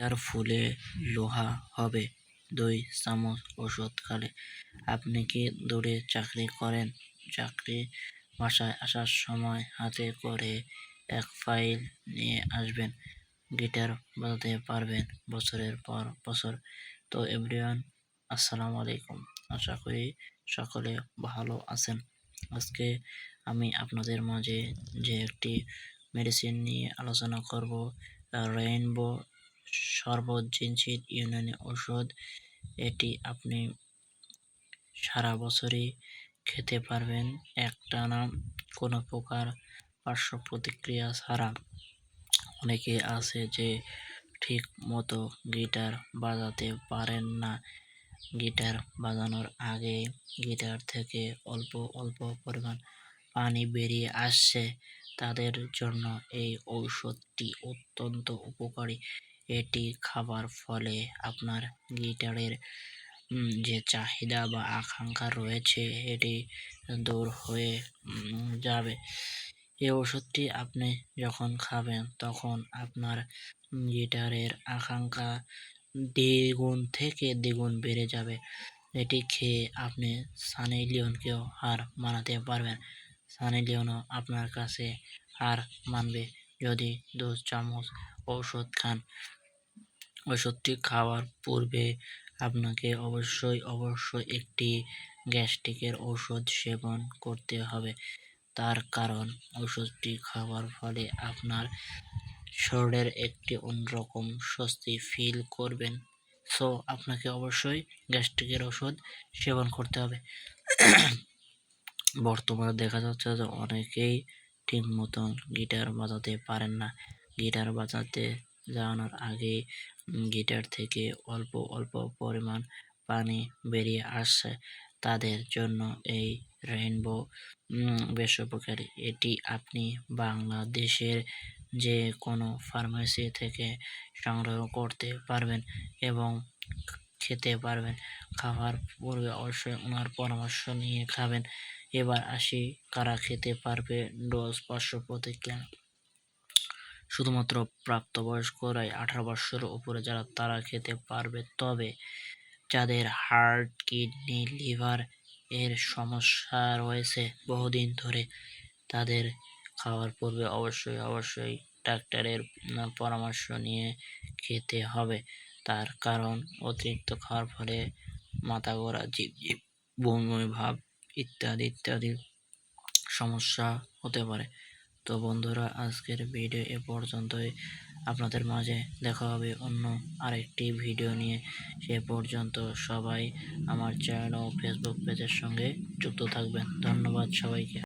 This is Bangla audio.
লিটার ফুলে লোহা হবে। দুই চামচ ওষুধ খালে। আপনি কি দূরে চাকরি করেন? চাকরি বাসায় আসার সময় হাতে করে এক ফাইল নিয়ে আসবেন। গিটার বাজাতে পারবেন বছরের পর বছর। তো এভরিওয়ান, আসসালামু আলাইকুম। আশা করি সকলে ভালো আছেন। আজকে আমি আপনাদের মাঝে যে একটি মেডিসিন নিয়ে আলোচনা করব, রেইনবো সর্বজিনসিদ ইউনানি ওষুধ এটি আপনি সারা বছরই খেতে পারবেন। একটানা কোনো প্রকার পার্শ্ব প্রতিক্রিয়া ছাড়া। অনেকে আছে যে ঠিক মতো গিটার বাজাতে পারেন না। গিটার বাজানোর আগে গিটার থেকে অল্প অল্প পরিমাণ পানি বেরিয়ে আসছে। তাদের জন্য এই ঔষধটি অত্যন্ত উপকারী। এটি খাবার ফলে আপনার গিটারের যে চাহিদা বা আকাঙ্ক্ষা রয়েছে, এটি দূর হয়ে যাবে। এই ওষুধটি আপনি যখন খাবেন, তখন আপনার গিটারের আকাঙ্ক্ষা দ্বিগুণ থেকে দ্বিগুণ বেড়ে যাবে। এটি খেয়ে আপনি সানি লিওনকেও হার মানাতে পারবেন। সানি লিওনও আপনার কাছে হার মানবে। যদি দু চামচ ঔষধ খান ওষুধটি খাওয়ার পূর্বে আপনাকে অবশ্যই অবশ্যই একটি গ্যাস্ট্রিকের ওষুধ সেবন করতে হবে। তার কারণ ওষুধটি খাওয়ার ফলে আপনার শরীরের একটি অন্যরকম স্বস্তি ফিল করবেন। সো আপনাকে অবশ্যই গ্যাস্ট্রিকের ওষুধ সেবন করতে হবে। বর্তমানে দেখা যাচ্ছে যে অনেকেই ঠিক মতন গিটার বাজাতে পারেন না। গিটার বাজাতে যাওয়ানোর আগে গিটার থেকে অল্প অল্প পরিমাণ পানি বেরিয়ে আসছে তাদের জন্য এই রেইনবো। বেশ উপকারী। এটি আপনি বাংলাদেশের যে কোনো ফার্মেসি থেকে সংগ্রহ করতে পারবেন এবং খেতে পারবেন। খাওয়ার পূর্বে অবশ্যই ওনার পরামর্শ নিয়ে খাবেন। এবার আসি কারা খেতে পারবে ডোজ পার্শ্ব প্রতিক্রিয়া। শুধুমাত্র প্রাপ্তবয়স্করাই আঠারো বছরের উপরে যারা তারা খেতে পারবে। তবে যাদের হার্ট, কিডনি, লিভার এর সমস্যা রয়েছে বহুদিন ধরে তাদের খাওয়ার পূর্বে অবশ্যই অবশ্যই ডাক্তারের পরামর্শ নিয়ে খেতে হবে। তার কারণ অতিরিক্ত খাওয়ার ফলে মাথা ঘোরা জীব জীব বমি, ভাব ইত্যাদি ইত্যাদি সমস্যা হতে পারে। তো বন্ধুরা, আজকের ভিডিও এ পর্যন্তই। আপনাদের মাঝে দেখা হবে অন্য আরেকটি ভিডিও নিয়ে। সে পর্যন্ত সবাই আমার চ্যানেল ও ফেসবুক পেজের সঙ্গে যুক্ত থাকবেন। ধন্যবাদ সবাইকে।